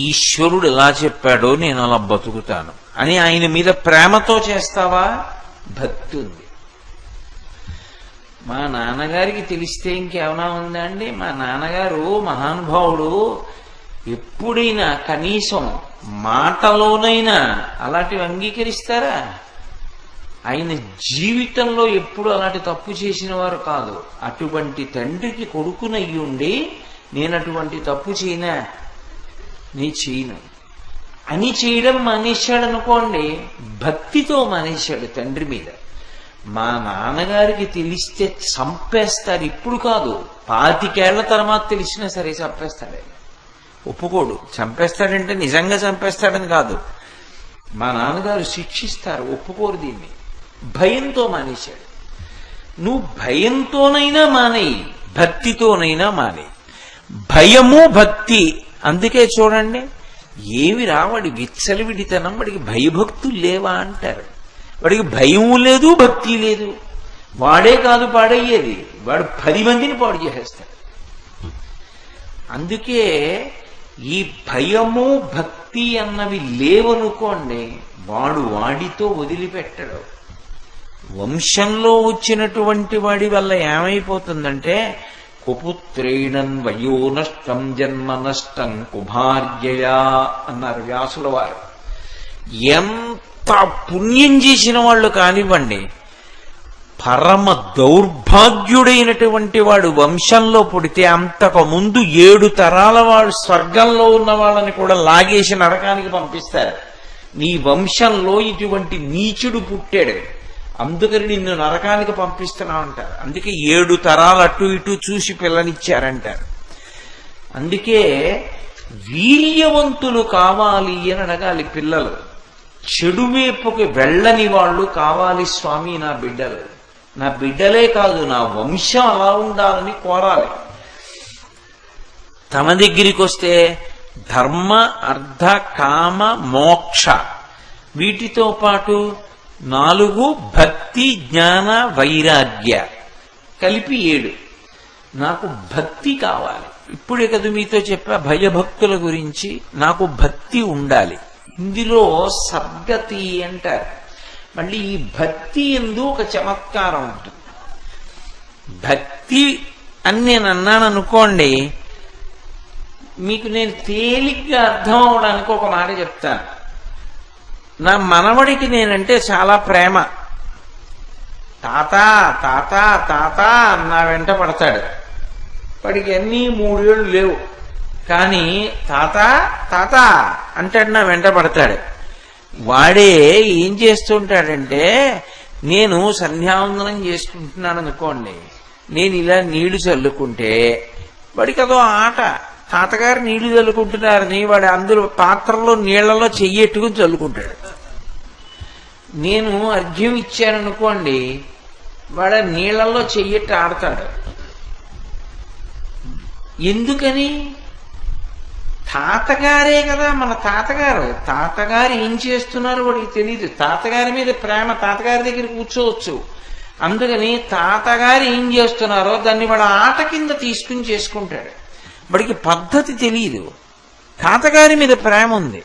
ఈశ్వరుడు ఎలా చెప్పాడో నేను అలా బతుకుతాను. అని ఆయన మీద ప్రేమతో చేస్తావా? భక్తి ఉంది. మా నాన్నగారికి తెలిస్తే ఇంకేమైనా ఉందా అండి? మా నాన్నగారు మహానుభావుడు. ఎప్పుడైనా కనీసం మాటలోనైనా అలాంటివి అంగీకరిస్తారా? ఆయన జీవితంలో ఎప్పుడు అలాంటి తప్పు చేసిన వారు కాదు. అటువంటి తండ్రికి కొడుకునయ్యుండి నేను అటువంటి తప్పు చేయనా నీ చేయను అని చేయడం మానేశాడు అనుకోండి భక్తితో మానేశాడు తండ్రి మీద మా నాన్నగారికి తెలిస్తే చంపేస్తారు ఇప్పుడు కాదు పాతికేళ్ళ తర్వాత తెలిసినా సరే చంపేస్తాడు ఆయన. ఒప్పుకోడు చంపేస్తాడంటే నిజంగా చంపేస్తాడని కాదు మా నాన్నగారు శిక్షిస్తారు ఒప్పుకోరు దీన్ని భయంతో మానేశాడు నువ్వు భయంతోనైనా మానేయి భక్తితోనైనా మానేయి భయము భక్తి అందుకే చూడండి ఏమి రావాడి విచ్చలవిడితనం వాడికి భయభక్తులు లేవా అంటారు. వాడికి భయం లేదు భక్తి లేదు. వాడే కాదు పాడయ్యేది. వాడు పది మందిని పాడు చేసేస్తాడు. అందుకే ఈ భయము భక్తి అన్నవి లేవనుకోండి వాడు వాడితో వదిలిపెట్టడు. వంశంలో వచ్చినటువంటి వాడి వల్ల ఏమైపోతుందంటే కుపుత్రేణన్ వయో నష్టం జన్మ నష్టం కుభార్యయా అన్నారు వ్యాసుల వారు. ఎంత పుణ్యం చేసిన వాళ్ళు కానివ్వండి పరమ దౌర్భాగ్యుడైనటువంటి వాడు వంశంలో పుడితే అంతకు ముందు ఏడు తరాల వాడు స్వర్గంలో ఉన్న వాళ్ళని కూడా లాగేసి నరకానికి పంపిస్తారు. నీ వంశంలో ఇటువంటి నీచుడు పుట్టాడు. అందుకని నిన్ను నరకానికి పంపిస్తున్నావు అంటారు అందుకే ఏడు తరాలు అటు ఇటు చూసి పిల్లనిచ్చారంటారు. అందుకే వీర్యవంతులు కావాలి అని అడగాలి పిల్లలు. చెడు వైపుకి వెళ్ళని వాళ్ళు కావాలి స్వామి నా బిడ్డలు. నా బిడ్డలే కాదు నా వంశం అలా ఉండాలని కోరాలి. తమ దగ్గరికి వస్తే ధర్మ అర్థ కామ మోక్ష వీటితో పాటు నాలుగు భక్తి జ్ఞాన వైరాగ్య. కలిపి ఏడు. నాకు భక్తి కావాలి. ఇప్పుడే కదా మీతో చెప్పా భయభక్తుల గురించి. నాకు భక్తి ఉండాలి. ఇందులో సద్గతి అంటారు. మళ్ళీ ఈ భక్తి ఎందు ఒక చమత్కారం ఉంటుంది. భక్తి అని నేను అన్నాను అనుకోండి మీకు నేను తేలిగ్గా అర్థం అవడానికి ఒక మాట చెప్తాను. నా మనవడికి నేనంటే చాలా ప్రేమ. తాత తాత తాత నా వెంట పడతాడు. వాడికి అన్నీ మూడేళ్ళు లేవు. కానీ తాత తాత అంటాడు నా వెంట పడతాడు. వాడే ఏం చేస్తుంటాడంటే నేను సంధ్యావందనం చేసుకుంటున్నాను అనుకోండి నేను ఇలా నీళ్ళు చల్లుకుంటే వాడికి అదో ఆట. తాతగారు నీళ్ళు చల్లుకుంటున్నారని వాడు అందులో పాత్రలో నీళ్ళలో చెయ్యెట్టుకుని చల్లుకుంటాడు. నేను అర్ఘ్యం ఇచ్చాననుకోండి వాడు నీళ్ళల్లో చెయ్యట్టు ఆడతాడు. ఎందుకని? తాతగారే కదా మన తాతగారు. తాతగారు ఏం చేస్తున్నారో వాడికి తెలియదు తాతగారి మీద ప్రేమ తాతగారి దగ్గర కూర్చోవచ్చు. అందుకని తాతగారు ఏం చేస్తున్నారో దాన్ని వాడు ఆట కింద తీసుకుని చేసుకుంటాడు. వాడికి పద్ధతి తెలియదు తాతగారి మీద ప్రేమ ఉంది.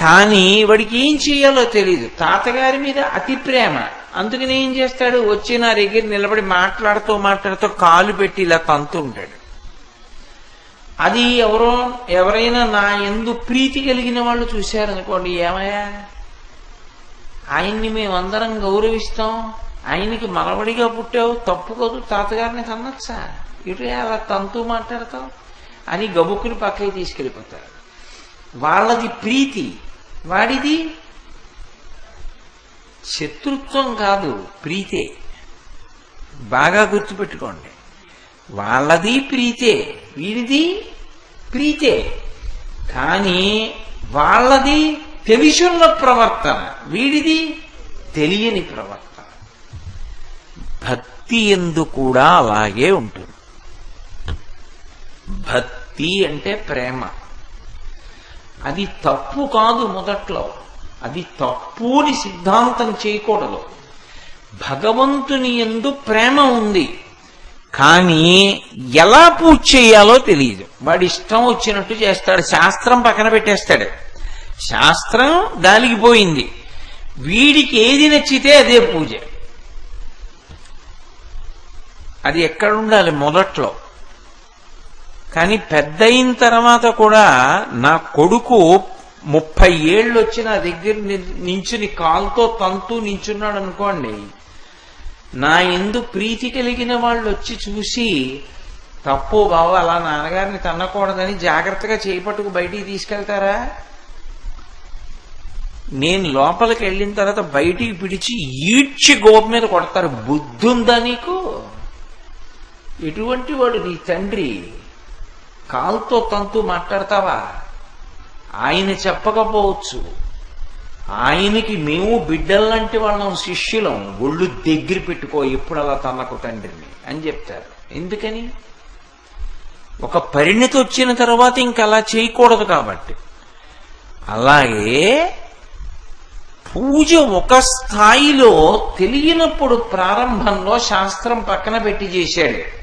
కానీ వాడికి ఏం చేయాలో తెలియదు తాతగారి మీద అతి ప్రేమ. అందుకని ఏం చేస్తాడు? వచ్చి నా దగ్గర నిలబడి మాట్లాడుతూ మాట్లాడుతూ కాలు పెట్టి ఇలా తంతు ఉంటాడు. అది ఎవరో ఎవరైనా నా ఎందు ప్రీతి కలిగిన వాళ్ళు చూశారనుకోండి ఏమయ్యా? ఆయన్ని మేమందరం గౌరవిస్తాం. ఆయనకి మనవడిగా పుట్టావు. తప్పు కాదు తాతగారిని కన్నచ్చా? ఇటు అలా తంతు మాట్లాడతావు? అని గబుక్కుని పక్కకి తీసుకెళ్ళిపోతారు. వాళ్ళది ప్రీతి. వాడిది శత్రుత్వం కాదు ప్రీతే. బాగా గుర్తుపెట్టుకోండి. వాళ్ళది ప్రీతే వీడిది ప్రీతే. కానీ వాళ్ళది తెలిసున్న ప్రవర్తన వీడిది తెలియని ప్రవర్తన. భక్తి ఎందు కూడా అలాగే ఉంటుంది. భక్తి అంటే ప్రేమ. అది తప్పు కాదు మొదట్లో. అది తప్పు అని సిద్ధాంతం చేయకూడదు. భగవంతుని ఎందు ప్రేమ ఉంది. కానీ ఎలా పూజ చేయాలో తెలియదు వాడి ఇష్టం వచ్చినట్టు చేస్తాడు. శాస్త్రం పక్కన పెట్టేస్తాడు. శాస్త్రం గాలికి పోయింది. వీడికి ఏది నచ్చితే అదే పూజ. అది ఎక్కడ ఉండాలి? మొదట్లో. కానీ పెద్ద అయిన తర్వాత కూడా నా కొడుకు ముప్పై ఏళ్ళు వచ్చి నా దగ్గర ని- నించుని కాల్తో తంతూ నించున్నాడు అనుకోండి నా ఎందు ప్రీతి కలిగిన వాళ్ళు వచ్చి చూసి తప్పు బావ అలా నాన్నగారిని తన్నకూడదని జాగ్రత్తగా చేపట్టుకు బయటికి తీసుకెళ్తారా? నేను లోపలికి వెళ్ళిన తర్వాత బయటికి పిడిచి ఈడ్చి గోప మీద కొడతారు. బుద్ధుందా నీకు? ఎటువంటి వాడు నీ తండ్రి? కాలుతో తంతు మాట్లాడతావా? ఆయన చెప్పకపోవచ్చు. ఆయనకి మేము బిడ్డల్లాంటి వాళ్ళం శిష్యులం. ఒళ్ళు దగ్గర పెట్టుకో ఎప్పుడు అలా తనకు తండ్రిని అని చెప్తారు. ఎందుకని? ఒక పరిణితి వచ్చిన తర్వాత ఇంక అలా చేయకూడదు కాబట్టి. అలాగే పూజ ఒక స్థాయిలో తెలియనప్పుడు ప్రారంభంలో శాస్త్రం పక్కన పెట్టి చేశాడు.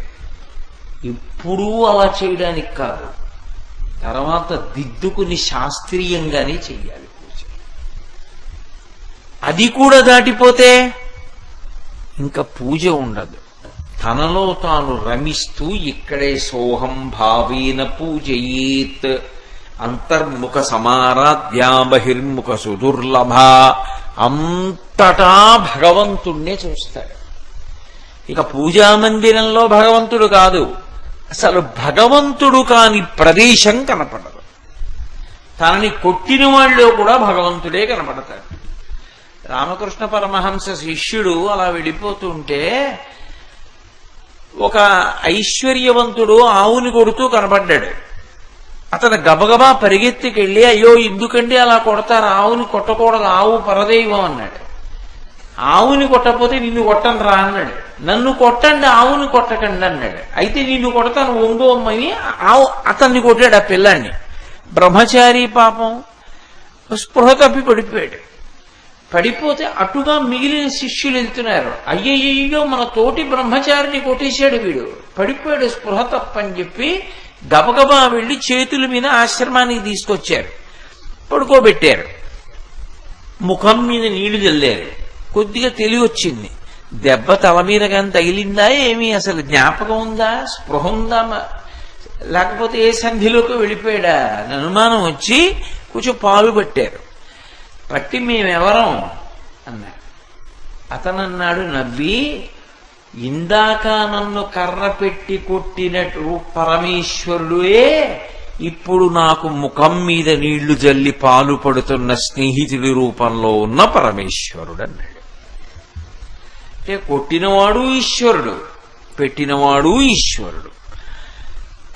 ఎప్పుడూ అలా చేయడానికి కాదు. తర్వాత దిద్దుకుని శాస్త్రీయంగానే చెయ్యాలి పూజ. అది కూడా దాటిపోతే ఇంకా పూజ ఉండదు. తనలో తాను రమిస్తూ ఇక్కడే సోహం భావేన పూజయేత్ అంతర్ముఖ సమారాధ్యా బహిర్ముఖ సుదుర్లభ అంతటా భగవంతుణ్ణే చూస్తాడు. ఇక పూజా మందిరంలో భగవంతుడు కాదు. అసలు భగవంతుడు కాని ప్రదేశం కనపడదు. తనని కొట్టిన వాళ్ళు కూడా భగవంతుడే కనపడతాడు రామకృష్ణ పరమహంస శిష్యుడు అలా వెళ్ళిపోతుంటే ఒక ఐశ్వర్యవంతుడు ఆవుని కొడుతూ కనబడ్డాడు అతను గబగబా పరిగెత్తికెళ్ళి అయ్యో ఎందుకండి అలా కొడతారు? ఆవుని కొట్టకూడదు ఆవు పరదైవం అన్నాడు. ఆవుని కొట్టకపోతే నిన్ను కొట్టను రా అన్నాడు. నన్ను కొట్టండి ఆవుని కొట్టకండి అన్నాడు. అయితే నిన్ను కొడతాను ఒంగోమ్మని ఆవు అతన్ని కొట్టాడు ఆ పిల్లాన్ని. బ్రహ్మచారి పాపం స్పృహ తప్పి పడిపోయాడు. పడిపోతే అటుగా మిగిలిన శిష్యులు వెళ్తున్నారు. అయ్యయ్యో మన తోటి బ్రహ్మచారిని కొట్టేశాడు వీడు. పడిపోయాడు స్పృహ తప్పని చెప్పి గబగబా వెళ్ళి చేతుల మీద ఆశ్రమానికి తీసుకొచ్చారు. పడుకోబెట్టారు. ముఖం మీద నీళ్ళు చల్లారు. కొద్దిగా తెలివి వచ్చింది దెబ్బ తల మీద కానీ తగిలిందా ఏమీ? అసలు జ్ఞాపకం ఉందా? స్పృహ ఉందా? లేకపోతే ఏ సంధిలోకి వెళ్ళిపోయాడా? అని అనుమానం వచ్చి కొంచెం పాలు పట్టారు. పట్టి మేమెవరం? అన్నారు. అతను అన్నాడు నవ్వి ఇందాక నన్ను కర్ర పెట్టి కొట్టినట్టు పరమేశ్వరుడే ఇప్పుడు నాకు ముఖం మీద నీళ్ళు జల్లి పాలు పడుతున్న స్నేహితుడి రూపంలో ఉన్న పరమేశ్వరుడు అన్నాడు అంటే కొట్టినవాడు ఈశ్వరుడు పెట్టినవాడు ఈశ్వరుడు.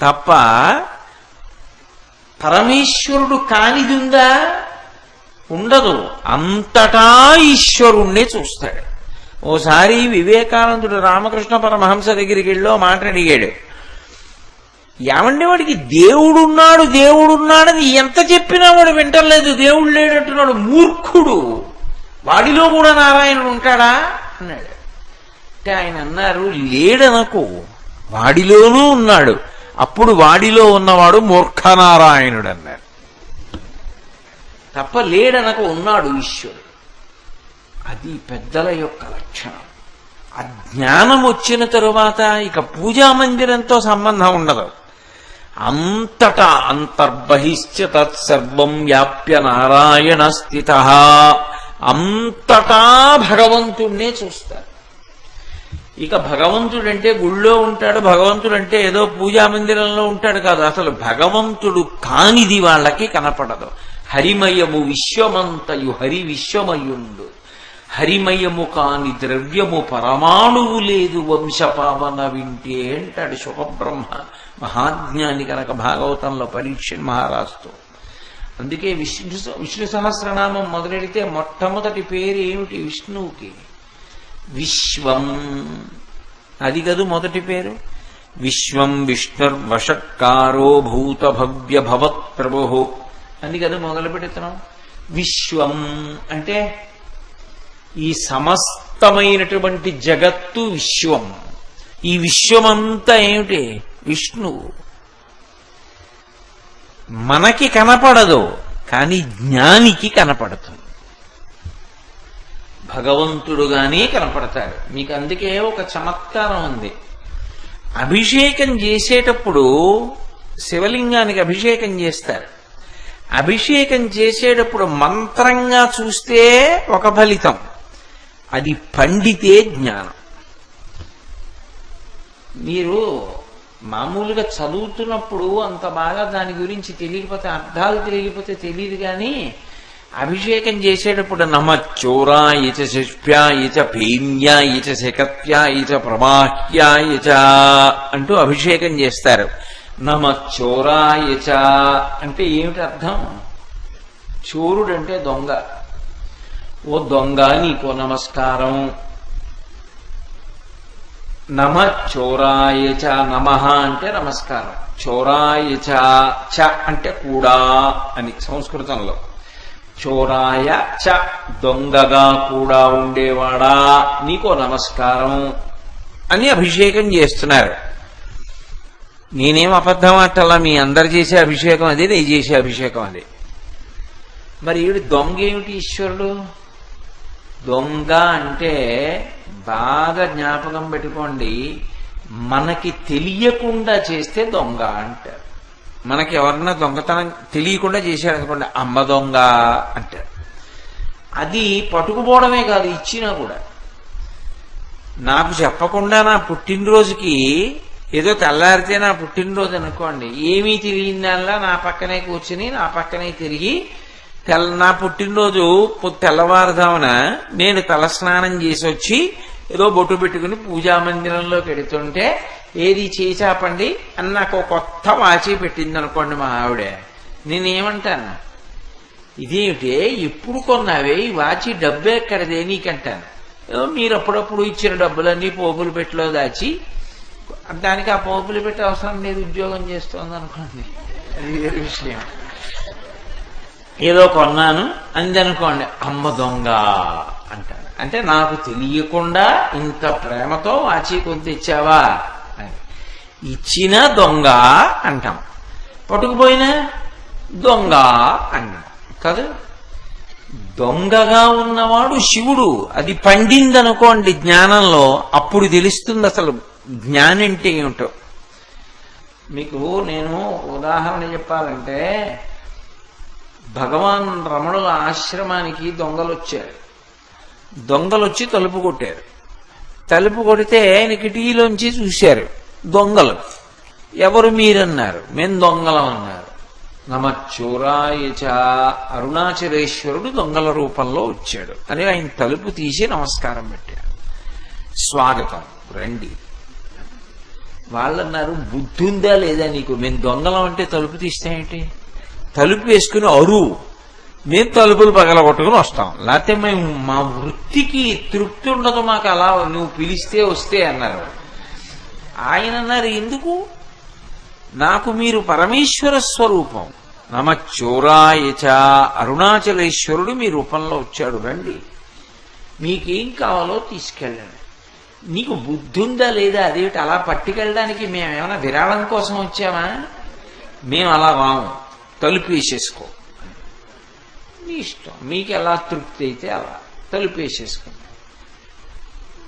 తప్ప పరమేశ్వరుడు కానిది ఉందా ఉండదు. అంతటా ఈశ్వరుణ్ణే చూస్తాడు. ఓసారి వివేకానందుడు రామకృష్ణ పరమహంస దగ్గరికి వెళ్ళి మాట అడిగాడు. ఏమండి వాడికి దేవుడున్నాడు దేవుడున్నాడని ఎంత చెప్పినా వాడు వింటలేదు. దేవుడు లేడంటున్నాడు మూర్ఖుడు. వాడిలో కూడా నారాయణుడు ఉంటాడా? అన్నాడు. అంటే ఆయన అన్నారు లేడనకు వాడిలోనూ ఉన్నాడు. అప్పుడు వాడిలో ఉన్నవాడు మూర్ఖనారాయణుడు అన్నారు తప్ప లేడనకు ఉన్నాడు ఈశ్వరుడు. అది పెద్దల యొక్క లక్షణం. ఆ జ్ఞానం వచ్చిన తరువాత ఇక పూజా మందిరంతో సంబంధం ఉండదు. అంతటా అంతర్బహిశ్చ తత్సర్వం వ్యాప్య నారాయణ స్థిత అంతటా భగవంతుణ్ణే చూస్తారు. ఇక భగవంతుడంటే గుళ్ళో ఉంటాడు భగవంతుడంటే ఏదో పూజా మందిరంలో ఉంటాడు కాదు. అసలు భగవంతుడు కానిది వాళ్ళకి కనపడదు. హరిమయము విశ్వమంతయు హరి విశ్వమయుండు. హరిమయము కాని ద్రవ్యము పరమాణువు లేదు వంశపావన వింటే అంటాడు శుభబ్రహ్మ. మహాజ్ఞాని కనుక భాగవతంలో పరీక్ష మహారాజుతో. అందుకే విష్ణు విష్ణు సహస్రనామం మొదలెడితే మొట్టమొదటి పేరు ఏమిటి? విష్ణువుకి. విశ్వం. అది కదూ మొదటి పేరు. విశ్వం విష్ణుర్వషట్కారో భూత భవ్య భవత్ ప్రభు అని కదా మొదలు పెడుతున్నాం. విశ్వం అంటే ఈ సమస్తమైనటువంటి జగత్తు విశ్వం. ఈ విశ్వమంతా ఏమిటి? విష్ణువు మనకి కనపడదు కానీ జ్ఞానికి కనపడుతుంది. భగవంతుడుగానే కనపడతాడు. మీకు అందుకే ఒక చమత్కారం ఉంది. అభిషేకం చేసేటప్పుడు శివలింగానికి అభిషేకం చేస్తారు. అభిషేకం చేసేటప్పుడు మంత్రంగా చూస్తే ఒక ఫలితం. అది పండితే జ్ఞానం. మీరు మామూలుగా చదువుతున్నప్పుడు అంత బాగా దాని గురించి తెలియకపోతే అర్థాలు తెలియకపోతే తెలియదు కానీ అభిషేకం చేసేటప్పుడు నమ చోరా ఇచ శిష్ప్యాయ ఇచ భీమ్యాయ ఇచ శకత్య ఇచ ప్రమాహ్య చ అంటూ అభిషేకం చేస్తారు. నమ చోరాయ చ అంటే ఏమిటి అర్థం? చోరుడు అంటే దొంగ. ఓ దొంగ నీకో నమస్కారం. నమ చోరాయ చ నమ అంటే నమస్కారం. చోరాయ చ చ అంటే కూడా అని సంస్కృతంలో. చోరాయ చ దొంగగా కూడా ఉండేవాడా? నీకో నమస్కారం. అని అభిషేకం చేస్తున్నారు. నేనేం అబద్ధం అట్టలా మీ అందరు చేసే అభిషేకం అదే నేను చేసే అభిషేకం అదే. మరి ఈవిడ దొంగ ఏమిటి ఈశ్వరుడు? దొంగ అంటే బాగా జ్ఞాపకం పెట్టుకోండి మనకి తెలియకుండా చేస్తే దొంగ అంటారు. మనకి ఎవరన్నా దొంగతనం తెలియకుండా చేశారు అనుకోండి అమ్మ దొంగ అంటారు. అది పట్టుకుపోవడమే కాదు ఇచ్చినా కూడా. నాకు చెప్పకుండా నా పుట్టినరోజుకి ఏదో తెల్లారితే నా పుట్టినరోజు అనుకోండి ఏమీ తెలియదల్లా నా పక్కనే కూర్చుని నా పక్కనే తిరిగి తెల్ల నా పుట్టినరోజు తెల్లవారుదామున నేను తలస్నానం చేసి వచ్చి ఏదో బొట్టు పెట్టుకుని పూజా మందిరంలోకి వెడుతుంటే ఏది చేచాపండి అని నాకు కొత్త వాచి పెట్టింది అనుకోండి మా ఆవిడ. నేనేమంటాను? ఇదేమిటే? ఎప్పుడు కొన్నావే? ఈ వాచి డబ్బు ఎక్కడదే నీకంటాను. మీరు అప్పుడప్పుడు ఇచ్చిన డబ్బులన్నీ పోపులు పెట్టిలో దాచి దానికి ఆ పోపులు పెట్టి అవసరం లేదు ఉద్యోగం చేస్తోంది అనుకోండి. అది వేరే విషయం. ఏదో కొన్నాను అందనుకోండి అమ్మ దొంగ అంటాను. అంటే నాకు తెలియకుండా ఇంత ప్రేమతో వాచి కొంత ఇచ్చావా ఇచ్చిన దొంగ అంటాం. పట్టుకుపోయినా దొంగ అన్నాం కాదు దొంగగా ఉన్నవాడు శివుడు. అది పండిందనుకోండి జ్ఞానంలో అప్పుడు తెలుస్తుంది అసలు జ్ఞానం అంటే ఏమిటో మీకు నేను ఉదాహరణ చెప్పాలంటే భగవాన్ రమణుల ఆశ్రమానికి దొంగలు వచ్చారు దొంగలు వచ్చి తలుపు కొట్టారు. తలుపు కొడితే ఆయన కిటికీలోంచి చూశారు. దొంగలు. ఎవరు మీరన్నారు? మేము దొంగలం అన్నారు. నమచ్చూరాయచ అరుణాచలేశ్వరుడు దొంగల రూపంలో వచ్చాడు. అని ఆయన తలుపు తీసి నమస్కారం పెట్టాడు స్వాగతం. రండి. వాళ్ళన్నారు బుద్ధి ఉందా లేదా నీకు? మేము దొంగలం అంటే తలుపు తీస్తే ఏంటి? తలుపు వేసుకుని అరువు మేము తలుపులు పగలగొట్టుకుని వస్తాం. లేకపోతే మేము మా వృత్తికి తృప్తి ఉండదు మాకు అలా నువ్వు పిలిస్తే వస్తే అన్నారు. ఆయన అన్నారు ఎందుకు? నాకు మీరు పరమేశ్వర స్వరూపం. నమ చోరాయచ అరుణాచలేశ్వరుడు మీ రూపంలో వచ్చాడు. రండి. మీకేం కావాలో తీసుకెళ్ళండి. నీకు బుద్ధి ఉందా లేదా అదేమిటి? అలా పట్టుకెళ్ళడానికి మేమేమైనా విరాళం కోసం వచ్చామా? మేము అలా రాము తలుపు వేసేసుకో మీ ఇష్టం. మీకు ఎలా తృప్తి అయితే అలా తలుపు వేసేసుకోండి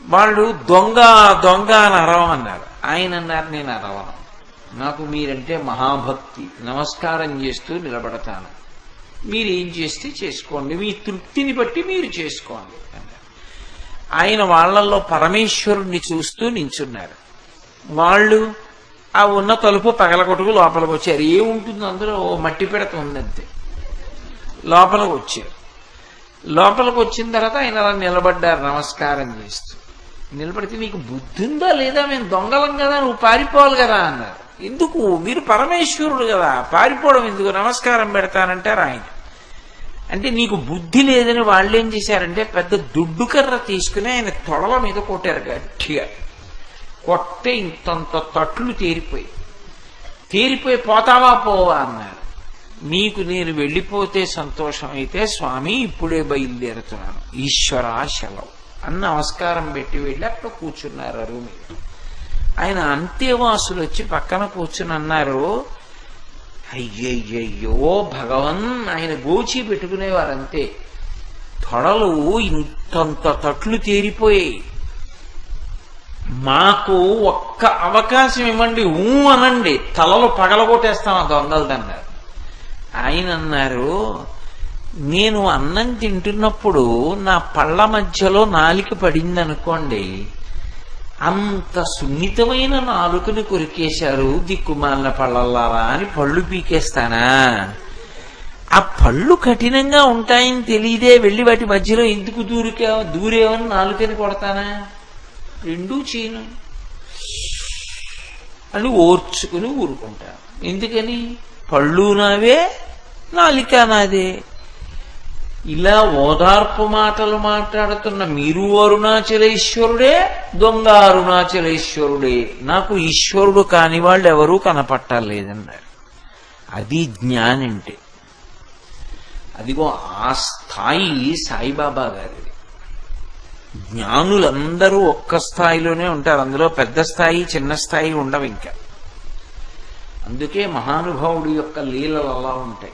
వాళ్ళు దొంగ దొంగ అని అరవమన్నారు. ఆయన అన్నారు నేను అరవను. నాకు మీరంటే మహాభక్తి. నమస్కారం చేస్తూ నిలబడతాను. మీరు ఏం చేస్తే చేసుకోండి. మీ తృప్తిని బట్టి మీరు చేసుకోండి ఆయన వాళ్ళల్లో పరమేశ్వరుణ్ణి చూస్తూ నించున్నారు. వాళ్ళు ఆ ఉన్న తలుపు పగలగొట్టుకు లోపలికి వచ్చారు. ఏముంటుంది అందులో? ఓ మట్టి పిడత ఉందంతే. లోపలికి వచ్చారు. లోపలికి వచ్చిన తర్వాత ఆయన అలా నిలబడ్డారు నమస్కారం చేస్తూ. నిలబడితే నీకు బుద్ధి ఉందా లేదా? మేము దొంగలం కదా నువ్వు పారిపోవాలి కదా అన్నారు. ఎందుకు? మీరు పరమేశ్వరుడు కదా. పారిపోవడం ఎందుకు? నమస్కారం పెడతానంటారు ఆయన. అంటే నీకు బుద్ధి లేదని వాళ్ళు ఏం చేశారంటే పెద్ద దుడ్డు కర్ర తీసుకుని ఆయన తొడల మీద కొట్టారు గట్టిగా. కొట్టే ఇంతంత తట్లు తేరిపోయి. తేరిపోయి పోతావా పోవా అన్నారు. నీకు నేను వెళ్ళిపోతే సంతోషం అయితే స్వామి ఇప్పుడే బయలుదేరుతున్నాను. ఈశ్వరా శలవు అన్న నమస్కారం పెట్టి వెళ్ళి అక్కడ కూర్చున్నారు అరువు మీద ఆయన అంతేవాసులు వచ్చి పక్కన కూర్చుని అన్నారు అయ్యయ్యయ్యో భగవన్ ఆయన గోచి పెట్టుకునేవారంతే తొడలు ఇంతంత తట్లు తేరిపోయాయి. మాకు ఒక్క అవకాశం ఇవ్వండి ఊ అనండి. తలలు పగలగొట్టేస్తాం ఆ దొంగలదన్నారు ఆయన అన్నారు నేను అన్నం తింటున్నప్పుడు నా పళ్ళ మధ్యలో నాలిక పడింది అనుకోండి అంత సున్నితమైన నాలుకని కొరికేశారు దిక్కుమాలిన పళ్ళల్లారా అని పళ్ళు పీకేస్తానా? ఆ పళ్ళు కఠినంగా ఉంటాయని తెలియదే వెళ్ళి వాటి మధ్యలో ఎందుకు దూరికా దూరేవని నాలుకని కొడతానా? రెండూ చీను. అని ఓర్చుకుని ఊరుకుంటాను ఎందుకని? పళ్ళు నావే నాలిక నాదే. ఇలా ఓదార్పు మాటలు మాట్లాడుతున్న మీరు అరుణాచలేశ్వరుడే దొంగ అరుణాచలేశ్వరుడే. నాకు ఈశ్వరుడు కాని వాళ్ళు ఎవరూ కనపట్టలేదన్నారు అది జ్ఞానంటే. అదిగో ఆ స్థాయి సాయిబాబా గారిది. జ్ఞానులందరూ ఒక్క స్థాయిలోనే ఉంటారు. అందులో పెద్ద స్థాయి చిన్న స్థాయి ఉండవు ఇంకా. అందుకే మహానుభావుడి యొక్క లీలలు అలా ఉంటాయి.